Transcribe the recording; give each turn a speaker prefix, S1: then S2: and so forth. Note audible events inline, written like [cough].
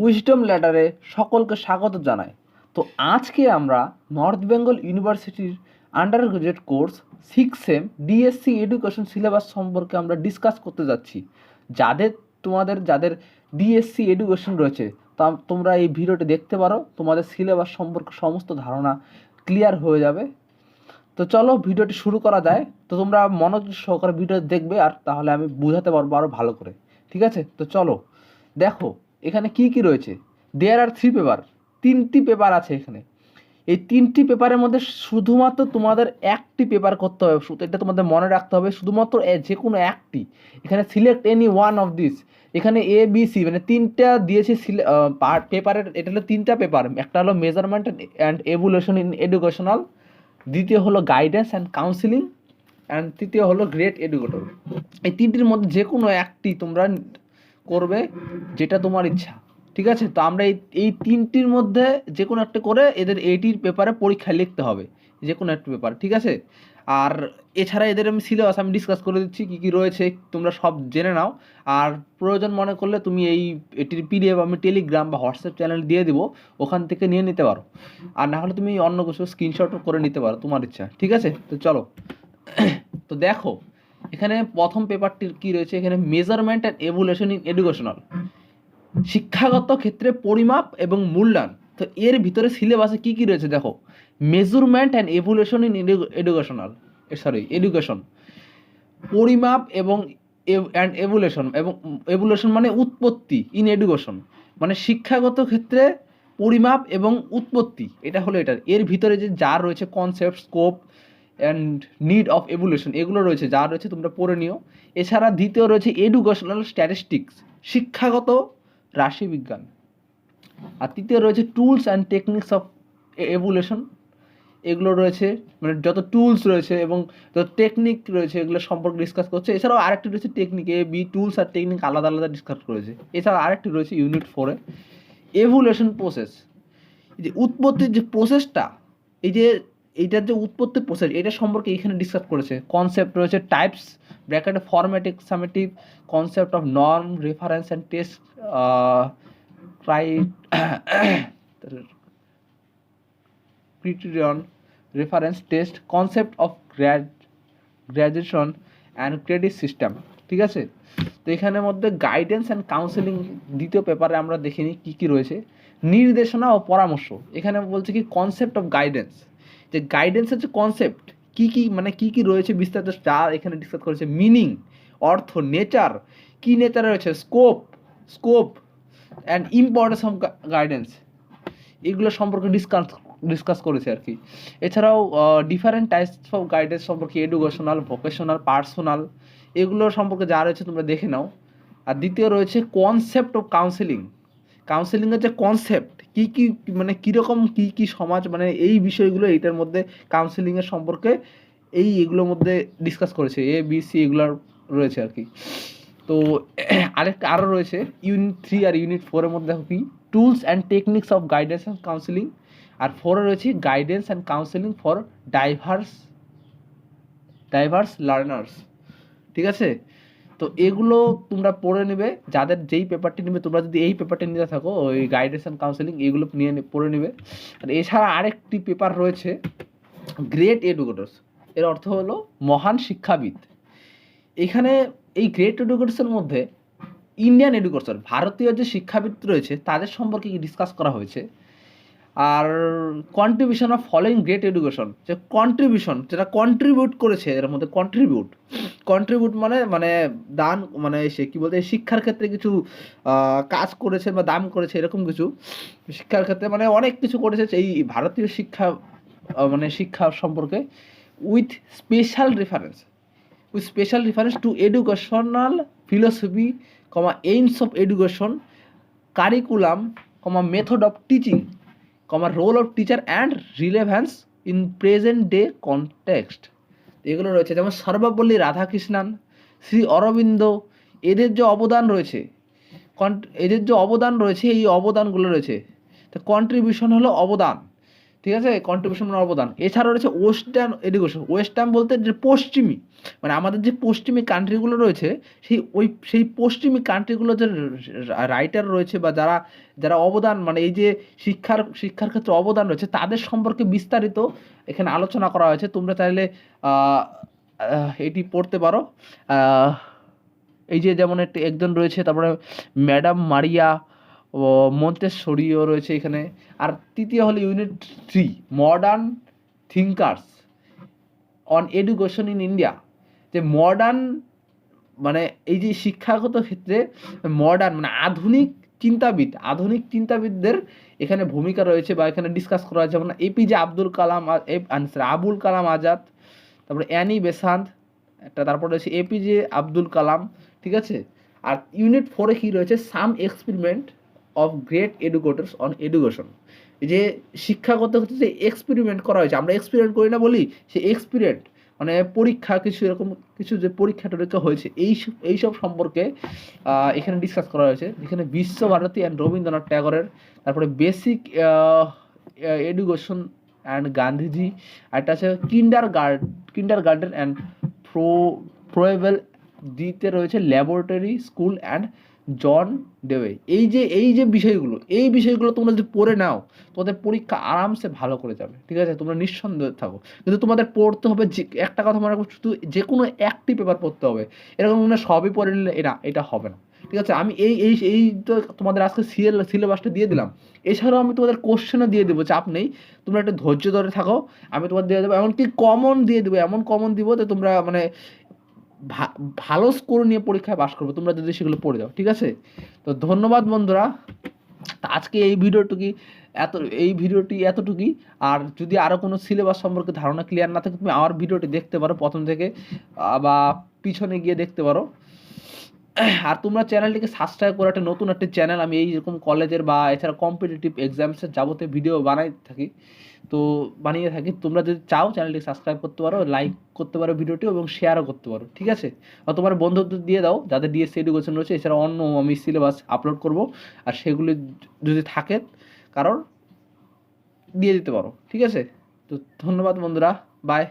S1: Wisdom ল্যাডারে সকলকে স্বাগত জানাই। তো আজকে আমরা নর্থ বেঙ্গল ইউনিভার্সিটির undergraduate course six sem DSC education syllabus সম্পর্কে আমরা ডিসকাস করতে যাচ্ছি। যাদের, তোমাদের, যাদের ডিএসসি এডুকেশন রয়েছে, তা তোমরা এই ভিডিওটি দেখতে পারো। তোমাদের সিলেবাস সম্পর্কে সমস্ত ধারণা ক্লিয়ার হয়ে যাবে। তো চলো ভিডিওটি শুরু করা যায়। তো তোমরা মনোযোগ সহকারে ভিডিও দেখবে আর তাহলে আমি বোঝাতে পারব আরও ভালো করে। ঠিক আছে? তো চলো, দেখো এখানে কি কি রয়েছে? দেয়ার আর থ্রি পেপার তিনটি পেপার আছে এখানে। এই তিনটি পেপারের মধ্যে শুধুমাত্র তোমাদের একটি পেপার করতে হবে। এটা তোমাদের মনে রাখতে হবে, শুধুমাত্র যে কোনো একটি। এখানে select any one of this এখানে এ বি সি মানে তিনটা দিয়েছে পেপারের এটা হলো তিনটা পেপার একটা হলো measurement and evaluation in educational দ্বিতীয় হলো গাইডেন্স অ্যান্ড কাউন্সিলিং অ্যান্ড তৃতীয় হলো গ্রেট এডুকেটর এই তিনটির মধ্যে যে কোনো একটি তোমরা করবে যেটা তোমার ইচ্ছা, ঠিক আছে? তো আমরা এই এই তিনটির মধ্যে যে কোনো একটা করে এদের এইটির পেপারে পরীক্ষায় লিখতে হবে যে কোনো একটা পেপার ঠিক আছে? আর এছাড়া এদের আমি সিলেবাস আমি ডিসকাস করে দিচ্ছি, কী কী রয়েছে, তোমরা সব জেনে নাও। আর প্রয়োজন মনে করলে তুমি এই, এটির পিডিএফ আমি টেলিগ্রাম বা হোয়াটসঅ্যাপ চ্যানেল দিয়ে দিব, ওখান থেকে নিয়ে নিতে পারো। আর না হলে তুমি অন্য কিছু স্ক্রিনশটও করে নিতে পারো, তোমার ইচ্ছা, ঠিক আছে? তো চলো। তো দেখো এখানে প্রথম পেপারটির কি রয়েছে? এখানে measurement and evaluation in educational শিক্ষাগত ক্ষেত্রে পরিমাপ এবং মূল্যায়ন। তো এর ভিতরে সিলেবাসে কি কি রয়েছে দেখো? Measurement and evaluation in educational sorry education পরিমাপ এবং অ্যান্ড এভুলেশন এবং এভুলেশন মানে উৎপত্তি ইন এডুকেশন মানে শিক্ষাগত ক্ষেত্রে পরিমাপ এবং উৎপত্তি। এটা হলো এটার এর ভিতরে যে যা রয়েছে concept scope and need of evaluation এগুলো রয়েছে, যা রয়েছে তোমরা পড়ে নিও। এছাড়া দ্বিতীয় রয়েছে এডুকেশনাল স্ট্যাটিস্টিক্স শিক্ষাগত রাশিবিজ্ঞান। আর তৃতীয় রয়েছে tools and techniques of evaluation এগুলো রয়েছে মানে যত টুলস রয়েছে এবং যত টেকনিক রয়েছে, এগুলো সম্পর্কে ডিসকাস করছে। এছাড়াও আরেকটি রয়েছে টেকনিক এ, বি টুলস আর টেকনিক আলাদা আলাদা ডিসকাস করেছে। এছাড়া আরেকটি রয়েছে ইউনিট ফোরে এভুলেশন প্রসেস যে উৎপত্তির যে প্রসেসটা এই যে এইটার যে উৎপত্তি প্রসেস এটা সম্পর্কে এখানে ডিসকাস করেছে। কনসেপ্ট রয়েছে টাইপস ব্র্যাকেটে formative summative concept of norm reference and test Cry criterion, reference, test, concept of grad, graduation and credit system, ঠিক আছে? তো এখানের মধ্যে গাইডেন্স অ্যান্ড কাউন্সেলিং দ্বিতীয় পেপারে আমরা দেখে নিই কী কী রয়েছে। নির্দেশনা ও পরামর্শ, এখানে বলছে কি কনসেপ্ট অফ গাইডেন্স যে গাইডেন্সের যে কনসেপ্ট কী কী মানে কী কী রয়েছে বিস্তারিত যা এখানে ডিসকাস করেছে মিনিং অর্থ নেচার কী নেচার রয়েছে scope scope and importance of guidance এগুলো সম্পর্কে ডিসকাস ডিসকাস করেছে আর কি। এছাড়াও ডিফারেন্ট টাইপস অফ গাইডেন্স সম্পর্কে এডুকেশনাল ভোকেশনাল পার্সোনাল এগুলো সম্পর্কে যা রয়েছে তোমরা দেখে নাও। আর দ্বিতীয় রয়েছে কনসেপ্ট অফ কাউন্সেলিং কাউন্সেলিংয়ের যে কনসেপ্ট কী কী মানে কীরকম কী কী সমাজ মানে এই বিষয়গুলো এইটার মধ্যে কাউন্সেলিংয়ের সম্পর্কে এই এগুলোর মধ্যে ডিসকাস করেছে এ বি সি এগুলোর রয়েছে আর কি। তো [clears throat] আরেকটা আরও রয়েছে ইউনিট থ্রি আর ইউনিট ফোরের মধ্যে দেখো কি tools and techniques of guidance and counselling আর ফোরে রয়েছে guidance and counselling for diverse diverse learners ঠিক আছে? তো এগুলো তোমরা পড়ে নেবে, যাদের যেই পেপারটি নেবে, তোমরা যদি এই পেপারটি নিতে থাকো, ওই অ্যান্ড কাউন্সিলিং এগুলো নিয়ে পড়ে নেবে। আর এছাড়া আরেকটি পেপার রয়েছে গ্রেট এডুকেটর্স এর অর্থ হলো মহান শিক্ষাবিদ। এখানে এই গ্রেট এডুকেটর্সের মধ্যে ইন্ডিয়ান এডুকেশন ভারতীয় যে শিক্ষাবিদ রয়েছে, তাদের সম্পর্কে ডিসকাস করা হয়েছে? আর contribution of following great education যে কন্ট্রিবিউশন যেটা কন্ট্রিবিউট করেছে, এর মধ্যে কন্ট্রিবিউট কন্ট্রিবিউট মানে মানে দান মানে সে কি বলতে, শিক্ষার ক্ষেত্রে কিছু কাজ করেছে বা দান করেছে, এরকম কিছু। শিক্ষার ক্ষেত্রে মানে অনেক কিছু করেছে এই ভারতীয় শিক্ষা মানে শিক্ষা সম্পর্কে with special reference with special reference to educational philosophy comma aims of education curriculum comma method of teaching comma role of teacher and relevance in present day context এগুলো রয়েছে। যেমন সর্বপল্লী রাধাকৃষ্ণান, শ্রী অরবিন্দ, এদের যে অবদান রয়েছে এদের যে অবদান রয়েছে, এই অবদানগুলো রয়েছে। তো কন্ট্রিবিউশন হলো অবদান। ঠিক আছে? কন্ট্রিবিউশন মানে অবদান। এছাড়াও রয়েছে ওয়েস্টার্ন এডুকেশন ওয়েস্টার্ন বলতে যে পশ্চিমী। মানে আমাদের যে পশ্চিমী কান্ট্রিগুলো রয়েছে, সেই ওই, সেই পশ্চিমী কান্ট্রিগুলো যে রাইটার রয়েছে বা যারা যারা অবদান মানে এই যে শিক্ষার শিক্ষার ক্ষেত্রে অবদান রয়েছে, তাদের সম্পর্কে বিস্তারিত এখানে আলোচনা করা হয়েছে। তোমরা চাইলে এটি পড়তে পারো। এই যে যেমন একটি একজন রয়েছে, তারপরে ম্যাডাম মারিয়া মন্তেশ্বরীও রয়েছে এখানে। আর তৃতীয় হলো unit three modern thinkers on education in India যে মডার্ন মানে এই যে শিক্ষাগত ক্ষেত্রে মডার্ন মানে আধুনিক চিন্তাবিদ, আধুনিক চিন্তাবিদদের এখানে ভূমিকা রয়েছে বা এখানে ডিসকাস করা হয়েছে। যেমন এপিজে আব্দুল কালাম আনসার আবুল কালাম আজাদ তারপরে অ্যানি বেসান্ত একটা তারপর রয়েছে এপিজে আব্দুল কালাম ঠিক আছে? আর ইউনিট ফোরে কী রয়েছে? Some experiment of great educators on education যে শিক্ষাগত ক্ষেত্রে যে এক্সপেরিমেন্ট করা হয়েছে, আমরা এক্সপেরিমেন্ট করি না বলি, সে এক্সপেরিমেন্ট মানে পরীক্ষা কিছু এরকম, কিছু যে পরীক্ষা টরীক্ষা হয়েছে, এই এই সব সম্পর্কে এখানে ডিসকাস করা হয়েছে। এখানে বিশ্বভারতী অ্যান্ড রবীন্দ্রনাথ ট্যাগরের, তারপরে বেসিক এডুকেশন অ্যান্ড গান্ধীজি একটা আছে kinder guard kindergarten and pro Froebel দিতে রয়েছে laboratory school and John Dewey এই যে এই যে বিষয়গুলো, এই বিষয়গুলো তোমরা যদি পড়ে নাও, তোমাদের পরীক্ষা আরামসে ভালো করে যাবে, ঠিক আছে? তোমরা নিঃসন্দেহ থাকো। কিন্তু তোমাদের পড়তে হবে যে, একটা কথা মনে রাখো, শুধু যে কোনো একটি পেপার পড়তে হবে। এরকম হয় সবই পড়ে নিলে এটা এটা হবে না, ঠিক আছে? আমি এই এই এই তো তোমাদের আজকে সিএল সিলেবাসটা দিয়ে দিলাম। এছাড়াও আমি তোমাদের কোশ্চেনও দিয়ে দেবো, চাপ নেই। তোমরা একটু ধৈর্য ধরে থাকো, আমি তোমাদের দিয়ে দেবো, এমনকি কমন দিয়ে দেবো, এমন কমন দিব যে তোমরা মানে ভালো স্কোর নিয়ে পরীক্ষায় পাশ করব, তোমরা যদি সেগুলো পড়ে যাও, ঠিক আছে? তো ধন্যবাদ বন্ধুরা। আজকে এই ভিডিওটুকি এত, এই ভিডিওটি এতটুকুই। আর যদি আরও কোনো সিলেবাস সম্পর্কে ধারণা ক্লিয়ার না থাকে, তুমি আমার ভিডিওটি দেখতে পারো প্রথম থেকে বা পিছনে গিয়ে দেখতে পারো। আর তোমরা চ্যানেলটিকে সাবস্ক্রাইব করে একটা নতুন একটা চ্যানেল আমি এই এইরকম কলেজের বা এছাড়া কম্পিটিটিভ এক্সামসের যাবতীয় ভিডিও বানাই থাকি। তো বানিয়ে থাকি। তোমরা যদি চাও চ্যানেলটি সাবস্ক্রাইব করতে পারো লাইক করতে পারো ভিডিওটি এবং শেয়ারও করতে পারো, ঠিক আছে? আর তোমার বন্ধুদের দিয়ে দাও, যাদের ডিএসসি এডুকেশন রয়েছে, এছাড়া অন্য আমি সিলেবাস আপলোড করব। আর সেগুলি যদি থাকে, কারোর দিয়ে দিতে পারো, ঠিক আছে? তো ধন্যবাদ বন্ধুরা বাই